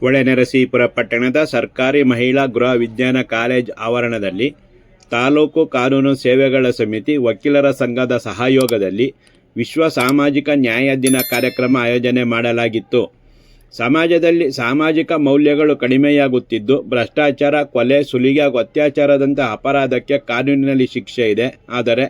ಹೊಳೆನರಸೀಪುರ ಪಟ್ಟಣದ ಸರ್ಕಾರಿ ಮಹಿಳಾ ಗೃಹ ವಿಜ್ಞಾನ ಕಾಲೇಜ್ ಆವರಣದಲ್ಲಿ ತಾಲೂಕು ಕಾನೂನು ಸೇವೆಗಳ ಸಮಿತಿ ವಕೀಲರ ಸಂಘದ ಸಹಯೋಗದಲ್ಲಿ ವಿಶ್ವ ಸಾಮಾಜಿಕ ನ್ಯಾಯ ದಿನ ಕಾರ್ಯಕ್ರಮ ಆಯೋಜನೆ ಮಾಡಲಾಗಿತ್ತು. ಸಮಾಜದಲ್ಲಿ ಸಾಮಾಜಿಕ ಮೌಲ್ಯಗಳು ಕಡಿಮೆಯಾಗುತ್ತಿದ್ದು, ಭ್ರಷ್ಟಾಚಾರ, ಕೊಲೆ, ಸುಲಿಗೆ ಹಾಗೂ ಅತ್ಯಾಚಾರದಂಥ ಅಪರಾಧಕ್ಕೆ ಕಾನೂನಿನಲ್ಲಿ ಶಿಕ್ಷೆ ಇದೆ. ಆದರೆ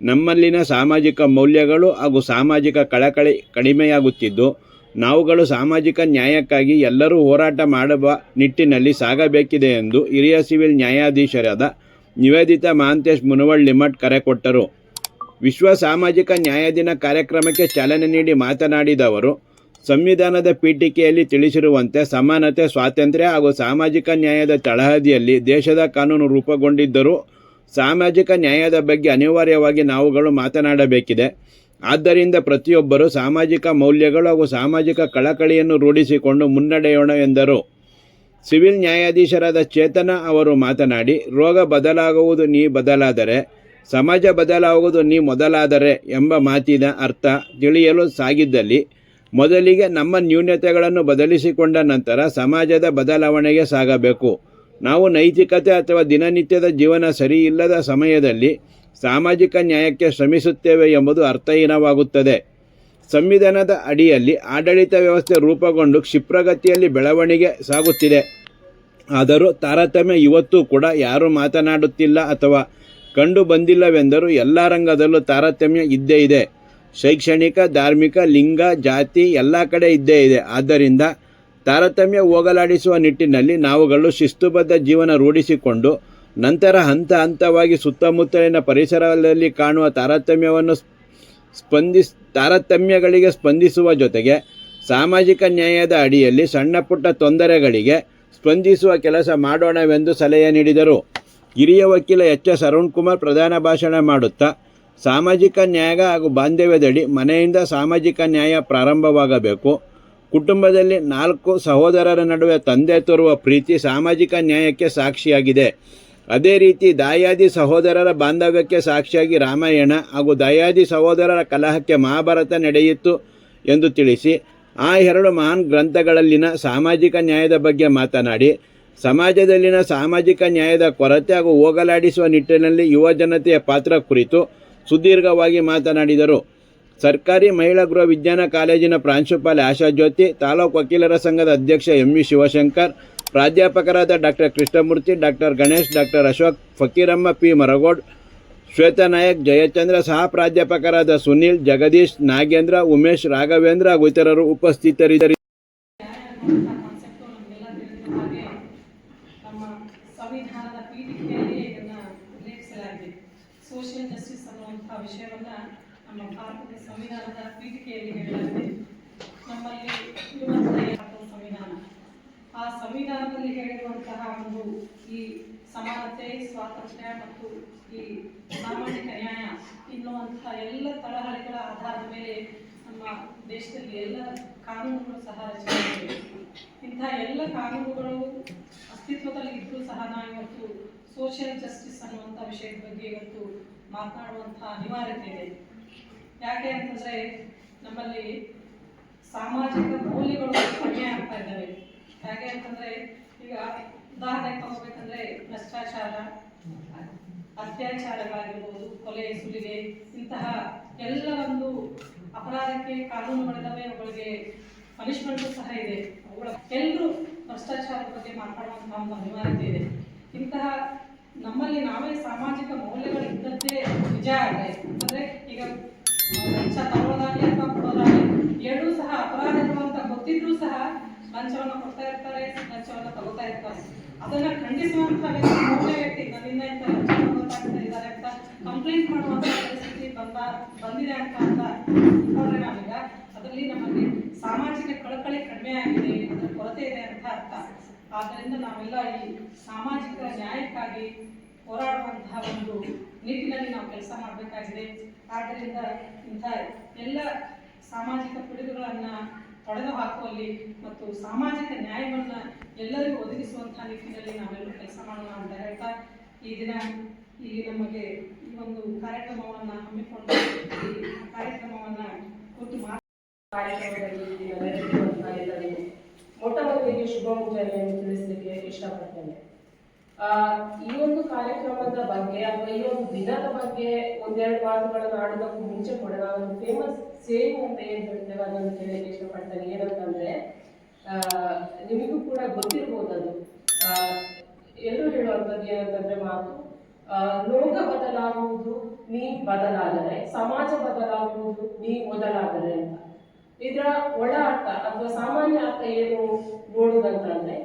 ನಮ್ಮಲ್ಲಿನ ಸಾಮಾಜಿಕ ಮೌಲ್ಯಗಳು ಹಾಗೂ ಸಾಮಾಜಿಕ ಕಳಕಳಿ ಕಡಿಮೆಯಾಗುತ್ತಿದ್ದು ನಾವುಗಳು ಸಾಮಾಜಿಕ ನ್ಯಾಯಕ್ಕಾಗಿ ಎಲ್ಲರೂ ಹೋರಾಟ ಮಾಡುವ ನಿಟ್ಟಿನಲ್ಲಿ ಸಾಗಬೇಕಿದೆ ಎಂದು ಹಿರಿಯ ಸಿವಿಲ್ ನ್ಯಾಯಾಧೀಶರಾದ ನಿವೇದಿತಾ ಮಾಂತೇಶ್ ಮುನವಳ್ ಲಿಮಟ್ ಕರೆ ಕೊಟ್ಟರು. ವಿಶ್ವ ಸಾಮಾಜಿಕ ನ್ಯಾಯ ದಿನ ಕಾರ್ಯಕ್ರಮಕ್ಕೆ ಚಾಲನೆ ನೀಡಿ ಮಾತನಾಡಿದ ಅವರು, ಸಂವಿಧಾನದ ಪೀಠಿಕೆಯಲ್ಲಿ ತಿಳಿಸಿರುವಂತೆ ಸಮಾನತೆ, ಸ್ವಾತಂತ್ರ್ಯ ಹಾಗೂ ಸಾಮಾಜಿಕ ನ್ಯಾಯದ ತಳಹದಿಯಲ್ಲಿ ದೇಶದ ಕಾನೂನು ರೂಪುಗೊಂಡಿದ್ದರೂ, ಸಾಮಾಜಿಕ ನ್ಯಾಯದ ಬಗ್ಗೆ ಅನಿವಾರ್ಯವಾಗಿ ನಾವುಗಳು ಮಾತನಾಡಬೇಕಿದೆ. ಆದ್ದರಿಂದ ಪ್ರತಿಯೊಬ್ಬರೂ ಸಾಮಾಜಿಕ ಮೌಲ್ಯಗಳು ಹಾಗೂ ಸಾಮಾಜಿಕ ಕಳಕಳಿಯನ್ನು ರೂಢಿಸಿಕೊಂಡು ಮುನ್ನಡೆಯೋಣ ಎಂದರು. ಸಿವಿಲ್ ನ್ಯಾಯಾಧೀಶರಾದ ಚೇತನ ಅವರು ಮಾತನಾಡಿ, ರೋಗ ಬದಲಾಗುವುದು, ನೀ ಬದಲಾದರೆ, ಸಮಾಜ ಬದಲಾಗುವುದು, ನೀ ಮೊದಲಾದರೆ ಎಂಬ ಮಾತಿನ ಅರ್ಥ ತಿಳಿಯಲು ಸಾಗಿದ್ದಲ್ಲಿ, ಮೊದಲಿಗೆ ನಮ್ಮ ನ್ಯೂನತೆಗಳನ್ನು ಬದಲಿಸಿಕೊಂಡ ನಂತರ ಸಮಾಜದ ಬದಲಾವಣೆಗೆ ಸಾಗಬೇಕು. ನಾವು ನೈತಿಕತೆ ಅಥವಾ ದಿನನಿತ್ಯದ ಜೀವನ ಸರಿಯಿಲ್ಲದ ಸಮಯದಲ್ಲಿ ಸಾಮಾಜಿಕ ನ್ಯಾಯಕ್ಕೆ ಶ್ರಮಿಸುತ್ತೇವೆ ಎಂಬುದು ಅರ್ಥಹೀನವಾಗುತ್ತದೆ. ಸಂವಿಧಾನದ ಅಡಿಯಲ್ಲಿ ಆಡಳಿತ ವ್ಯವಸ್ಥೆ ರೂಪುಗೊಂಡು ಕ್ಷಿಪ್ರಗತಿಯಲ್ಲಿ ಬೆಳವಣಿಗೆ ಸಾಗುತ್ತಿದೆ. ಆದರೂ ತಾರತಮ್ಯ ಇವತ್ತು ಕೂಡ ಯಾರೂ ಮಾತನಾಡುತ್ತಿಲ್ಲ ಅಥವಾ ಕಂಡು ಬಂದಿಲ್ಲವೆಂದರೂ ಎಲ್ಲ ರಂಗದಲ್ಲೂ ತಾರತಮ್ಯ ಇದ್ದೇ ಇದೆ. ಶೈಕ್ಷಣಿಕ, ಧಾರ್ಮಿಕ, ಲಿಂಗ, ಜಾತಿ ಎಲ್ಲ ಕಡೆ ಇದ್ದೇ ಇದೆ. ಆದ್ದರಿಂದ ತಾರತಮ್ಯ ಹೋಗಲಾಡಿಸುವ ನಿಟ್ಟಿನಲ್ಲಿ ನಾವುಗಳು ಶಿಸ್ತುಬದ್ಧ ಜೀವನ ರೂಢಿಸಿಕೊಂಡು ನಂತರ ಹಂತ ಹಂತವಾಗಿ ಸುತ್ತಮುತ್ತಲಿನ ಪರಿಸರದಲ್ಲಿ ಕಾಣುವ ತಾರತಮ್ಯವನ್ನು ಸ್ಪಂದಿಸ್, ತಾರತಮ್ಯಗಳಿಗೆ ಸ್ಪಂದಿಸುವ ಜೊತೆಗೆ ಸಾಮಾಜಿಕ ನ್ಯಾಯದ ಅಡಿಯಲ್ಲಿ ಸಣ್ಣ ಪುಟ್ಟ ತೊಂದರೆಗಳಿಗೆ ಸ್ಪಂದಿಸುವ ಕೆಲಸ ಮಾಡೋಣವೆಂದು ಸಲಹೆ ನೀಡಿದರು. ಹಿರಿಯ ವಕೀಲ ಎಚ್ ಎಸ್ ಅರುಣ್ ಕುಮಾರ್ ಪ್ರಧಾನ ಭಾಷಣ ಮಾಡುತ್ತಾ, ಸಾಮಾಜಿಕ ನ್ಯಾಯ ಹಾಗೂ ಬಾಂಧವ್ಯದಡಿ ಮನೆಯಿಂದ ಸಾಮಾಜಿಕ ನ್ಯಾಯ ಪ್ರಾರಂಭವಾಗಬೇಕು. ಕುಟುಂಬದಲ್ಲಿ ನಾಲ್ಕು ಸಹೋದರರ ನಡುವೆ ತಂದೆ ತೋರುವ ಪ್ರೀತಿ ಸಾಮಾಜಿಕ ನ್ಯಾಯಕ್ಕೆ ಸಾಕ್ಷಿಯಾಗಿದೆ. ಅದೇ ರೀತಿ ದಾಯಾದಿ ಸಹೋದರರ ಬಾಂಧವ್ಯಕ್ಕೆ ಸಾಕ್ಷಿಯಾಗಿ ರಾಮಾಯಣ ಹಾಗೂ ದಾಯಾದಿ ಸಹೋದರರ ಕಲಹಕ್ಕೆ ಮಹಾಭಾರತ ನಡೆಯಿತು ಎಂದು ತಿಳಿಸಿ, ಆ ಎರಡು ಮಹಾನ್ ಗ್ರಂಥಗಳಲ್ಲಿನ ಸಾಮಾಜಿಕ ನ್ಯಾಯದ ಬಗ್ಗೆ ಮಾತನಾಡಿ, ಸಮಾಜದಲ್ಲಿನ ಸಾಮಾಜಿಕ ನ್ಯಾಯದ ಕೊರತೆ ಹಾಗೂ ಹೋಗಲಾಡಿಸುವ ನಿಟ್ಟಿನಲ್ಲಿ ಯುವ ಜನತೆಯ ಪಾತ್ರ ಕುರಿತು ಸುದೀರ್ಘವಾಗಿ ಮಾತನಾಡಿದರು. ಸರ್ಕಾರಿ ಮಹಿಳಾ ಗೃಹ ವಿಜ್ಞಾನ ಕಾಲೇಜಿನ ಪ್ರಾಂಶುಪಾಲ ಆಶಾ ಜ್ಯೋತಿ, ತಾಲೂಕು ವಕೀಲರ ಸಂಘದ ಅಧ್ಯಕ್ಷ ಎಂ ವಿ ಶಿವಶಂಕರ್ ಪ್ರಾಧ್ಯಾಪಕರಾದ doctor Krishnamurthy, doctor Ganesh, doctor Ashok Fakiramma, P. Maragod, Shweta Nayak, Jayachandra ಸಹ ಪ್ರಾಧ್ಯಾಪಕರಾದ ಸುನೀಲ್, ಜಗದೀಶ್, ನಾಗೇಂದ್ರ, ಉಮೇಶ್, ರಾಘವೇಂದ್ರ ಹಾಗೂ ಇತರರು ಉಪಸ್ಥಿತರಿದ್ದರು. ಸೋಷಿಯಲ್ ಜಸ್ಟಿಸ್ ಅನ್ನುವಂತಹ ವಿಷಯವನ್ನ ನಮ್ಮ ಭಾರತದ ಸಂವಿಧಾನದ ಪೀಠಿಕೆಯಲ್ಲಿ ಹೇಳಲಾಗಿದೆ, ನಮ್ಮಲ್ಲಿ ಆ ಸಂವಿಧಾನದಲ್ಲಿ ಹೇಳಿರುವಂತಹ ಒಂದು ಈ ಸಮಾನತೆ, ಸ್ವಾತಂತ್ರ್ಯ ಮತ್ತು ಈ ಸಾಮಾಜಿಕ ನ್ಯಾಯ ಎನ್ನುವಂತಹ ಎಲ್ಲ ತಳಹಳಿಗಳ ಆಧಾರದ ಮೇಲೆ ನಮ್ಮ ದೇಶದಲ್ಲಿ ಎಲ್ಲ ಕಾನೂನುಗಳು ಸಹ ರಚನೆಯಾಗಿವೆ ಇಂತಹ ಎಲ್ಲ ಕಾನೂನುಗಳು ಅಸ್ತಿತ್ವದಲ್ಲಿ ಇದ್ದರೂ ಸಹ ನಾವು ಇವತ್ತು ಸೋಷಿಯಲ್ ಜಸ್ಟಿಸ್ ಅನ್ನುವಂಥ ವಿಷಯದ ಬಗ್ಗೆ ಇವತ್ತು ಮಾತನಾಡುವಂಥ ಅನಿವಾರ್ಯತೆ ಇದೆ. ಯಾಕೆ ಅಂತಂದರೆ ನಮ್ಮಲ್ಲಿ ಸಾಮಾಜಿಕ ಮೌಲ್ಯಗಳು ಕಡಿಮೆ ಆಗ್ತಾ ಇದ್ದಾವೆ. ಹೇಗೆ ಅಂತಂದ್ರೆ, ಈಗ ಉದಾಹರಣೆಗೆ ತಗೋಬೇಕಂದ್ರೆ ಭ್ರಷ್ಟಾಚಾರ, ಅತ್ಯಾಚಾರಗಳಾಗಿರ್ಬೋದು, ಕೊಲೆ, ಸುಲಿಗೆ, ಇಂತಹ ಎಲ್ಲ ಒಂದು ಅಪರಾಧಕ್ಕೆ ಕಾನೂನು ಮಾಡಿದವೇ ಅವುಗಳಿಗೆ ಪನಿಷ್ಮೆಂಟು ಸಹ ಇದೆ. ಅವುಗಳ ಎಲ್ಲರೂ ಭ್ರಷ್ಟಾಚಾರದ ಬಗ್ಗೆ ಮಾತಾಡುವಂತಹ ಒಂದು ಅನಿವಾರ್ಯತೆ ಇದೆ. ಇಂತಹ ನಮ್ಮಲ್ಲಿ ನಾವೇ ಸಾಮಾಜಿಕ ಮೌಲ್ಯಗಳು ಇದ್ದದ್ದೇ ನಿಜ ಆದರೆ, ಅಂದರೆ ಈಗ ಲಂಚ ತಗೊಳ್ಳೋದಾಗಲಿ ಅಥವಾ ಕೊಡೋದಾಗಲಿ, ಎರಡೂ ಸಹ ಅಪರಾಧಗಳು ಅಂತ ಗೊತ್ತಿದ್ರೂ ಸಹ ಲಂಚವನ್ನು ಕೊಡ್ತಾ ಇರ್ತಾರೆ ಲಂಚವನ್ನು ತಗೋತಾ ಇರ್ತಾರೆ. ಅದನ್ನ ಖಂಡಿಸುವಂತ ವ್ಯಕ್ತಿ ನನ್ನಿಂದ ಇಂಥ ಲಂಚ ಇದ್ದಾರೆ ಅಂತ ಕಂಪ್ಲೇಂಟ್ ಮಾಡುವಂತ ಪರಿಸ್ಥಿತಿ ಬಂದ, ಬಂದಿದೆ ಅಂತ ಅಂತ ನೋಡ್ರೆ ನಾವೀಗ ಅದರಲ್ಲಿ ನಮಗೆ ಸಾಮಾಜಿಕ ಕಳಕಳಿ ಕಡಿಮೆ ಆಗಿದೆ, ಅದರ ಕೊರತೆ ಇದೆ ಅಂತ ಅರ್ಥ. ಆದ್ದರಿಂದ ನಾವೆಲ್ಲ ಈ ಸಾಮಾಜಿಕ ನ್ಯಾಯಕ್ಕಾಗಿ ಹೋರಾಡುವಂತಹ ಒಂದು ನಿಟ್ಟಿನಲ್ಲಿ ನಾವು ಕೆಲಸ ಮಾಡಬೇಕಾಗಿದೆ. ಆದ್ದರಿಂದ ಇಂಥ ಎಲ್ಲ ಸಾಮಾಜಿಕ ಪಿಡುಗುಗಳನ್ನು ತೊಡೆದು ಹಾಕುವಲ್ಲಿ ಮತ್ತು ಸಾಮಾಜಿಕ ನ್ಯಾಯವನ್ನು ಎಲ್ಲರಿಗೂ ಒದಗಿಸುವಂತಹ ನಿಟ್ಟಿನಲ್ಲಿ ನಾವೆಲ್ಲರೂ ಕೆಲಸ ಮಾಡೋಣ ಅಂತ ಹೇಳ್ತಾ ಈ ದಿನ ಇಲ್ಲಿ ನಮಗೆ ಈ ಒಂದು ಕಾರ್ಯಕ್ರಮವನ್ನು ಹಮ್ಮಿಕೊಂಡು ಈ ಕಾರ್ಯಕ್ರಮವನ್ನು ಮಾತು ಕಾರ್ಯಕ್ರಮದಲ್ಲಿ ಎಲ್ಲರಿಗೂ ಮೊಟ್ಟ ಮೊದಲಿಗೆ ಶುಭ ಮುಂಜಾನೆಯನ್ನು ತಿಳಿಸಲಿಕ್ಕೆ ಇಷ್ಟಪಡ್ತೇನೆ. ಈ ಒಂದು ಕಾರ್ಯಕ್ರಮದ ಬಗ್ಗೆ ಅಥವಾ ಈ ಒಂದು ದಿನದ ಬಗ್ಗೆ ಒಂದೆರಡು ಮಾತುಗಳನ್ನು ಆಡೋದಕ್ಕೂ ಮುಂಚೆ ಕೂಡ ನಾವು ಫೇಮಸ್ ಸೇಮ್ ಅಂತ ಏನ್ ಹೇಳ್ತೇವೆ ಅದನ್ನು ಕೇಳಲಿಕ್ಕೆ ಇಷ್ಟಪಡ್ತೇನೆ. ಏನಂತಂದ್ರೆ ನಿಮಗೂ ಕೂಡ ಗೊತ್ತಿರ್ಬೋದು ಅದು. ಎಲ್ಲರೂ ಹೇಳುವಂಥದ್ದು ಏನಂತಂದ್ರೆ ಮಾತು ಲೋಕ ಬದಲಾಗುವುದು, ನೀ ಬದಲಾದರೆ, ಸಮಾಜ ಬದಲಾಗುವುದು, ನೀ ಮೊದಲಾದರೆ ಅಂತ. ಇದರ ಒಳ ಅರ್ಥ ಅಥವಾ ಸಾಮಾನ್ಯ ಅರ್ಥ ಏನು ನೋಡುವುದಂತಂದ್ರೆ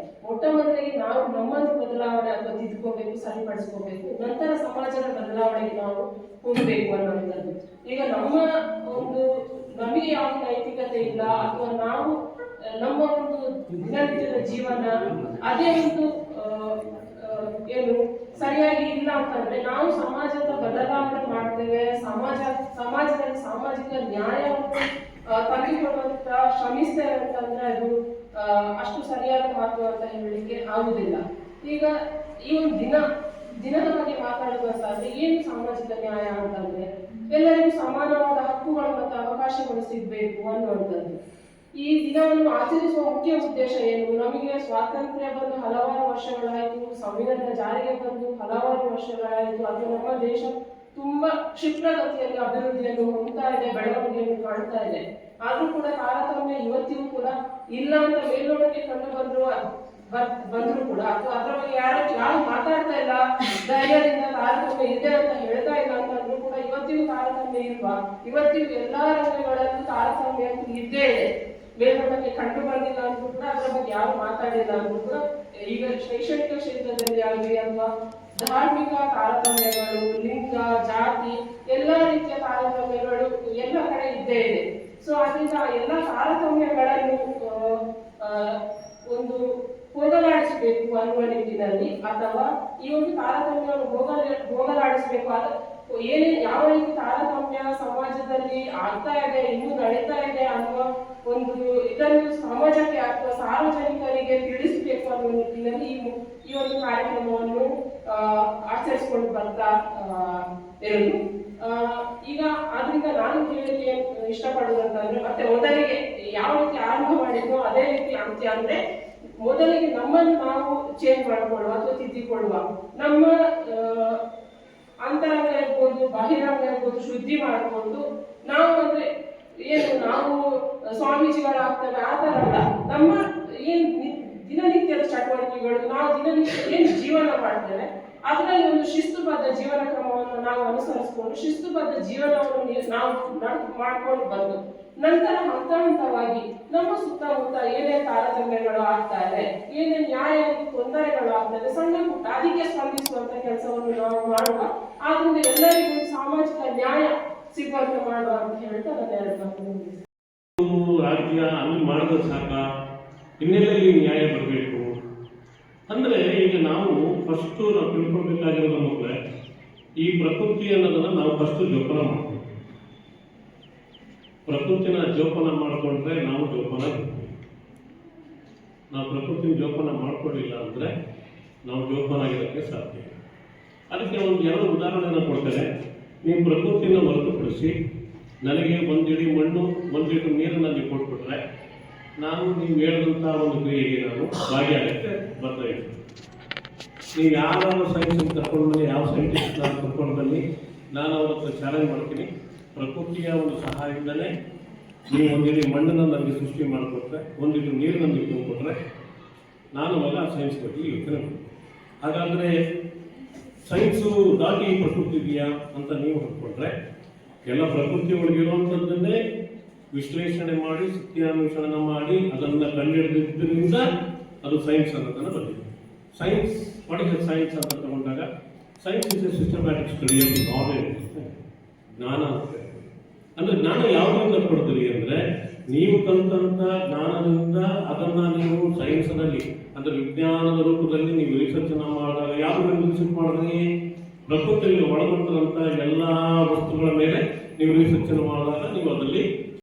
ಮೊಟ್ಟ ಮೊದಲಿಗೆ ನಾವು ನಮ್ಮನ್ನು ಬದಲಾವಣೆ ಅಥವಾ ತಿದ್ದುಕೋಬೇಕು ಸರಿಪಡಿಸ್ಕೋಬೇಕು ನಂತರ ಸಮಾಜದ ಬದಲಾವಣೆಗೆ ನಾವು ಹೋಗಬೇಕು ಅನ್ನುವಂಥದ್ದು ಈಗ ನಮ್ಮ ಒಂದು ನಮಗೆ ಯಾವ ನೈತಿಕತೆ ಇಲ್ಲ ಅಥವಾ ನಾವು, ನಮ್ಮ ಒಂದು ದಿನನಿತ್ಯದ ಜೀವನ, ಅದೇ ಒಂದು ಏನು ಸರಿಯಾಗಿ ಇಲ್ಲ ಅಂತಂದ್ರೆ ನಾವು ಸಮಾಜದ ಬದಲಾವಣೆ ಮಾಡ್ತೇವೆ, ಸಮಾಜ, ಸಮಾಜದಲ್ಲಿ ಸಾಮಾಜಿಕ ನ್ಯಾಯವನ್ನು ತಗೊಳ್ಳುವಂತ ಶ್ರಮಿಸ್ತೇವೆ ಅಂತಂದ್ರೆ ಅದು ಅಷ್ಟು ಸರಿಯಾದ ಮಾತು ಅಂತ ಹೇಳಲಿಕ್ಕೆ ಆಗುವುದಿಲ್ಲ. ಈಗ ಈ ಒಂದು ದಿನ, ದಿನದ ಬಗ್ಗೆ ಮಾತಾಡುವಂತಾದ್ರೆ ಏನು ಸಾಮಾಜಿಕ ನ್ಯಾಯ ಅಂತಂದ್ರೆ, ಎಲ್ಲರಿಗೂ ಸಮಾನವಾದ ಹಕ್ಕುಗಳು ಮತ್ತು ಅವಕಾಶಗಳು ಸಿಗಬೇಕು ಅನ್ನುವಂಥದ್ದು. ಈ ದಿನವನ್ನು ಆಚರಿಸುವ ಮುಖ್ಯ ಉದ್ದೇಶ ಏನು? ನಮಗೆ ಸ್ವಾತಂತ್ರ್ಯ ಬಂದು ಹಲವಾರು ವರ್ಷಗಳಾಯಿತು ಸಂವಿಧಾನ ಜಾರಿಗೆ ಬಂದು ಹಲವಾರು ವರ್ಷಗಳಾಯಿತು ಅದು ನಮ್ಮ ದೇಶ ತುಂಬಾ ಕ್ಷಿಪ್ರಗತಿಯಲ್ಲಿ ಅಭಿವೃದ್ಧಿಯನ್ನು ಹೊಂದ್ತಾ ಇದೆ, ಬೆಳವಣಿಗೆಯನ್ನು ಕಾಣ್ತಾ ಇದೆ. ಆದ್ರೂ ಕೂಡ ತಾರತಮ್ಯ ಇವತ್ತಿಗೂ ಕೂಡ ಇಲ್ಲ ಅಂತ ಮೇಲ್ನೋಟಕ್ಕೆ ಕಂಡು ಬಂದ್ರು ಬಂದ್ರು ಕೂಡ. ಅಥವಾ ಅದ್ರ ಬಗ್ಗೆ ಯಾರು ಯಾರು ಮಾತಾಡ್ತಾ ಇಲ್ಲ. ಧೈರ್ಯದಿಂದ ತಾರತಮ್ಯ ಇದೆ ಅಂತ ಹೇಳ್ತಾ ಇಲ್ಲ ಅಂತಂದ್ರೂ ಕೂಡ ಇವತ್ತಿಗೂ ತಾರತಮ್ಯ ಇಲ್ವಾ? ಇವತ್ತಿಗೂ ಎಲ್ಲಾ ರಂಗಗಳಲ್ಲೂ ತಾರತಮ್ಯ ಇದ್ದೇ ಇದೆ. ಮೇಲ್ನೋಟಕ್ಕೆ ಕಂಡು ಬಂದಿಲ್ಲ ಅಂದ್ರೂ ಕೂಡ ಅದ್ರ ಬಗ್ಗೆ ಯಾರು ಮಾತಾಡಿಲ್ಲ ಅಂದ್ರೂ ಕೂಡ, ಈಗ ಶೈಕ್ಷಣಿಕ ಕ್ಷೇತ್ರದಲ್ಲಿ ಆಗಲಿ ಅಥವಾ ಧಾರ್ಮಿಕ ತಾರತಮ್ಯಗಳು, ಲಿಂಗ, ಜಾತಿ, ಎಲ್ಲಾ ರೀತಿಯ ತಾರತಮ್ಯಗಳು ಎಲ್ಲ ಕಡೆ ಇದ್ದೇ ಇದೆ. ಸೊ ಅದರಿಂದ ಎಲ್ಲ ತಾರತಮ್ಯಗಳನ್ನು ಒಂದು ಹೋಗಲಾಡಿಸಬೇಕು ಅನ್ನುವ ನಿಟ್ಟಿನಲ್ಲಿ, ಅಥವಾ ಈ ಒಂದು ತಾರತಮ್ಯವನ್ನು ಹೋಗಲ, ಹೋಗಲಾಡಿಸಬೇಕು ಅದ ಏನೇ, ಯಾವ ರೀತಿ ತಾರತಮ್ಯ ಸಮಾಜದಲ್ಲಿ ಆಗ್ತಾ ಇದೆ, ಇನ್ನೂ ನಡೀತಾ ಇದೆ ಅನ್ನುವ ಒಂದು ಇದನ್ನು ಸಮಾಜಕ್ಕೆ ಅಥವಾ ಸಾರ್ವಜನಿಕರಿಗೆ ತಿಳಿಸಬೇಕು ಅನ್ನುವ ನಿಟ್ಟಿನಲ್ಲಿ ಈ ಈ ಒಂದು ಕಾರ್ಯಕ್ರಮವನ್ನು ಆಚರಿಸಿಕೊಂಡು ಬರ್ತಾ ಇರೋದು. ಈಗ ಆದ್ರಿಂದ ನಾನು ಹೇಳಲಿಕ್ಕೆ ಇಷ್ಟಪಡುವುದಂತ ಅಂದ್ರೆ ಮತ್ತೆ ಮೊದಲಿಗೆ ಯಾವ ರೀತಿ ಆರಂಭ ಮಾಡಿದ್ರು ಅದೇ ರೀತಿ ಅಂತ್ಯ ಅಂದ್ರೆ ಮೊದಲಿಗೆ ನಮ್ಮನ್ನು ನಾವು ಚೇಂಜ್ ಮಾಡಿಕೊಳ್ಳುವ ಅಥವಾ ತಿದ್ದಿಕೊಳ್ಳುವ. ನಮ್ಮ ಅಂತರಂಗ ಇರ್ಬೋದು ಬಹಿರಂಗ ಇರ್ಬೋದು ಶುದ್ಧಿ ಮಾಡಿಕೊಂಡು ನಾವು ಅಂದ್ರೆ ಏನು, ನಾವು ಸ್ವಾಮೀಜಿಗಳಾಗ್ತೇವೆ ಆ ತರ ಅಲ್ಲ. ನಮ್ಮ ಏನ್ ದಿನನಿತ್ಯದ ಚಟುವಟಿಕೆಗಳು, ನಾವು ದಿನನಿತ್ಯ ಏನು ಜೀವನ ಮಾಡ್ತೇವೆ ಅದರಲ್ಲಿ ಒಂದು ಶಿಸ್ತುಬದ್ಧ ಜೀವನ ಕ್ರಮವನ್ನು ನಾವು ಅನುಸರಿಸಿಕೊಂಡು ಶಿಸ್ತುಬದ್ಧ ಜೀವನವನ್ನು ನಾವು ಮಾಡ್ಕೊಂಡು ಬಂದು ನಂತರ ಹಂತ ಹಂತವಾಗಿ ನಮ್ಮ ಸುತ್ತಮುತ್ತ ಏನೇ ತಾರತಮ್ಯಗಳು ಆಗ್ತಾ ಇದೆ ಏನೇನು ನ್ಯಾಯ ತೊಂದರೆಗಳು ಆಗ್ತಾ ಇದೆ, ಸಣ್ಣ ಪುಟ್ಟ ಅದಕ್ಕೆ ಸ್ಪಂದಿಸುವಂತ ಕೆಲಸವನ್ನು ನಾವು ಮಾಡುವ, ಆದ್ರಿಂದ ಎಲ್ಲರಿಗೂ ಸಾಮಾಜಿಕ ನ್ಯಾಯ ಸಿಗುವಂತೆ ಮಾಡುವ ಅಂತ ಹೇಳ್ತಾ ನನ್ನ ಎರಡು. ರಾಜ್ಯ ಅಲ್ಲಿ ಮಾಡಿದ್ರೆ ಸಾಕ ಹಿನ್ನೆಲೆಯಲ್ಲಿ ನ್ಯಾಯ ಬರಬೇಕು ಅಂದ್ರೆ ಈಗ ನಾವು ಫಸ್ಟ್ ನಾವು ತಿಳ್ಕೊಬೇಕಾಗಿರೋದು ಮಕ್ಕಳೇ, ಈ ಪ್ರಕೃತಿ ಅನ್ನೋದನ್ನ ನಾವು ಫಸ್ಟ್ ಜೋಪಾನ ಮಾಡ್ತೀವಿ. ಪ್ರಕೃತಿನ ಜೋಪಾನ ಮಾಡಿಕೊಂಡ್ರೆ ನಾವು ಜೋಪಾನ ನಾವು ಪ್ರಕೃತಿನ ಜೋಪಾನ ಮಾಡ್ಕೊಳ್ಳಿಲ್ಲ ಅಂದ್ರೆ ನಾವು ಜೋಪಾನ ಆಗಿರೋಕ್ಕೆ ಸಾಧ್ಯ. ಅದಕ್ಕೆ ಒಂದು ಎರಡು ಉದಾಹರಣೆಯನ್ನು ಕೊಡ್ತೇನೆ. ನೀವು ಪ್ರಕೃತಿಯನ್ನು ಹೊರತುಪಡಿಸಿ ನನಗೆ ಒಂದಿಡಿ ಮಣ್ಣು ಒಂದು ಲೀಟರ್ ನೀರನ್ನು ನೀವು ಕೊಟ್ಬಿಟ್ರೆ ನಾನು ನೀವು ಹೇಳಿದಂಥ ಒಂದು ಕ್ರಿಯೆಗೆ ನಾನು ಭಾಗಿಯಾಗಕ್ಕೆ ಬರ್ತಾ ಇದ್ದೀನಿ. ನೀವು ಯಾರು ಸೈನ್ಸ್ ಕರ್ಕೊಂಡು ಬನ್ನಿ, ಯಾವ ಸೈಂಟಿಸ್ಟ್ ನಾನು ಕರ್ಕೊಂಡು ಬನ್ನಿ, ನಾನು ಅವ್ರ ಹತ್ರ ಚಾಲೆಂಜ್ ಮಾಡ್ತೀನಿ. ಪ್ರಕೃತಿಯ ಒಂದು ಸಹಾಯದಿಂದಲೇ ನೀವು ಒಂದು ಇಡೀ ಮಣ್ಣನ್ನು ನನಗೆ ಸೃಷ್ಟಿ ಮಾಡಿಕೊಟ್ರೆ, ಒಂದು ಇಡೀ ನೀರು ನನಗೆ ತುಂಬಿಕೊಟ್ರೆ ನಾನು ಅವಾಗ ಆ ಸೈನ್ಸ್ ಬಗ್ಗೆ ಯೋಚನೆ ಹಾಗಾದರೆ ಸೈನ್ಸು ದಾಟಿ ಪ್ರಕೃತಿ ಇದೆಯಾ ಅಂತ ನೀವು ಅಂದ್ಕೊಂಡ್ರೆ, ಎಲ್ಲ ಪ್ರಕೃತಿ ಒಳಗಿರುವಂಥದ್ದನ್ನೇ ವಿಶ್ಲೇಷಣೆ ಮಾಡಿ, ಸತ್ಯಾನ್ವೇಷಣೆ ಮಾಡಿ, ಅದನ್ನು ಕಂಡುಹಿಡಿದಿದ್ದರಿಂದ ಅದು ಸೈನ್ಸ್ ಅನ್ನೋದನ್ನು ಬಂದಿದೆ. ಸೈನ್ಸ್ ವಾಟ್ ಇಸ್ ಸೈನ್ಸ್ ಅಂತ ತಗೊಂಡಾಗ science is a systematic study of knowledge ಜ್ಞಾನ ಅಂತ ಅಂದ್ರೆ ಜ್ಞಾನ ಯಾವುದರಿಂದ ಕೊಡ್ತೀರಿ ಅಂದ್ರೆ, ನೀವು ಕಲಿತಂಥ ಜ್ಞಾನದಿಂದ ಅದನ್ನ ನೀವು ಸೈನ್ಸ್ನಲ್ಲಿ ಅಂದ್ರೆ ವಿಜ್ಞಾನದ ರೂಪದಲ್ಲಿ ನೀವು ರಿಸರ್ಚ್ ಮಾಡಿದಾಗ ಯಾವ ರಿಸರ್ಚ್ ಮಾಡಿದ್ರಿ ಪ್ರಕೃತಿಯಲ್ಲಿ ಒಳಗೊಂಡಂಥ ಎಲ್ಲಾ ವಸ್ತುಗಳ ಮೇಲೆ ನೀವು ರಿಸರ್ಚ್ ಮಾಡಿದಾಗ ನೀವು ಅದರಲ್ಲಿ